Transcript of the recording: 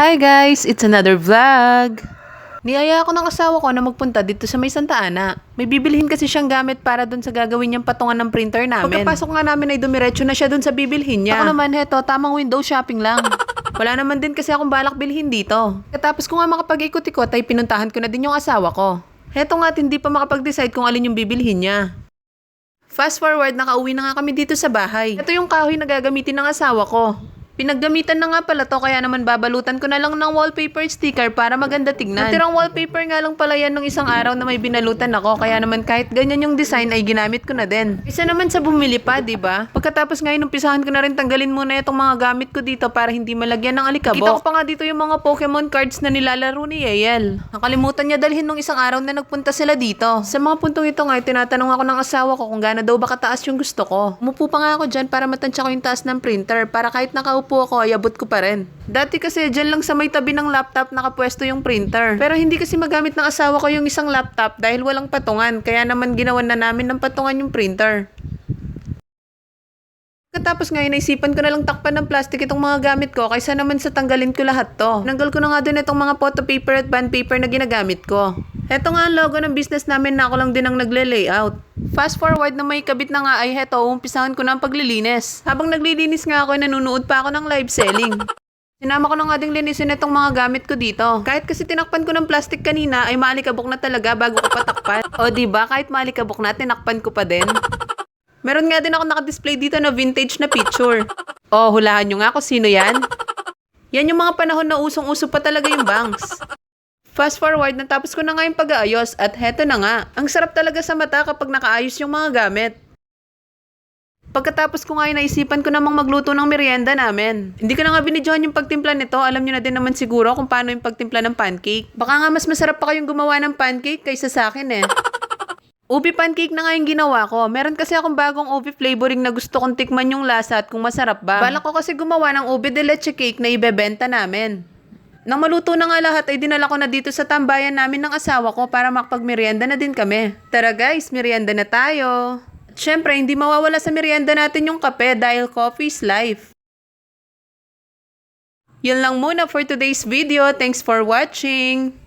Hi guys! It's another vlog! Niyaya ako ng asawa ko na magpunta dito sa may Santa Ana. May bibilhin kasi siyang gamit para dun sa gagawin niyang patungan ng printer namin. Pagkapasok nga namin ay dumiretso na siya dun sa bibilhin niya. Ako naman heto, tamang window shopping lang. Wala naman din kasi akong balak bilhin dito. Katapos ko nga makapag-ikot-ikot ay pinuntahan ko na din yung asawa ko. Heto nga hindi pa makapag-decide kung alin yung bibilhin niya. Fast forward, nakauwi na nga kami dito sa bahay. Ito yung kahoy na gagamitin ng asawa ko. Pinaggamitan na nga pala to kaya naman babalutan ko na lang ng wallpaper sticker para maganda tignan. Natirang wallpaper nga lang pala yan nung isang araw na may binalutan ako kaya naman kahit ganyan yung design ay ginamit ko na din. Isa naman sa bumili pa, di ba? Pagkatapos ngayon umpisahan ko na rin tanggalin muna itong mga gamit ko dito para hindi malagyan ng alikabok. Kita ko pa nga dito yung mga Pokemon cards na nilalaro ni Yayel. Nakalimutan niya dalhin nung isang araw na nagpunta sila dito. Sa mga puntong ito nga, tinatanong ako ng asawa ko kung gaano daw ba kataas yung gusto ko. Umupo pa nga ako dyan para matansya ko yung taas ng printer para kahit nakaupo ako ay abot ko pa rin. Dati kasi dyan lang sa may tabi ng laptop nakapwesto yung printer. Pero hindi kasi magamit ng asawa ko yung isang laptop dahil walang patungan. Kaya naman ginawan na namin ng patungan yung printer. Katapos ngayon, naisipan ko na lang takpan ng plastic itong mga gamit ko kaysa naman sa tanggalin ko lahat to. Nanggal ko na nga din itong mga photo paper at band paper na ginagamit ko. Heto nga ang logo ng business namin na ako lang din ang nagle-layout. Fast forward na may kabit na nga ay heto, umpisahan ko na ang paglilinis. Habang naglilinis nga ako, ay nanonood pa ako ng live selling. Sinama ko na nga ding linisin itong mga gamit ko dito. Kahit kasi tinakpan ko ng plastic kanina, ay maalikabok na talaga bago ko patakpan. o di ba kahit maalikabok na, tinakpan ko pa din. Meron nga din ako nakadisplay dito na vintage na picture. Oh, hulahan nyo nga kung sino yan. Yan yung mga panahon na usong-uso pa talaga yung banks. Fast forward, natapos ko na nga yung pag-aayos at heto na nga. Ang sarap talaga sa mata kapag nakaayos yung mga gamit. Pagkatapos ko nga yun, naisipan ko namang magluto ng merienda namin. Hindi ko na nga binidyohan yung pagtimpla nito. Alam nyo na din naman siguro kung paano yung pagtimpla ng pancake. Baka nga mas masarap pa kayong gumawa ng pancake kaysa sa akin eh. Ubi pancake na nga yung ginawa ko. Meron kasi akong bagong ubi flavoring na gusto kong tikman yung lasa at kung masarap ba. Balak ko kasi gumawa ng ubi de leche cake na ibebenta namin. Nang maluto na nga lahat ay dinala ko na dito sa tambayan namin ng asawa ko para makapagmerienda na din kami. Tara guys, merienda na tayo. At syempre, hindi mawawala sa merienda natin yung kape dahil coffee is life. Yun lang muna for today's video. Thanks for watching!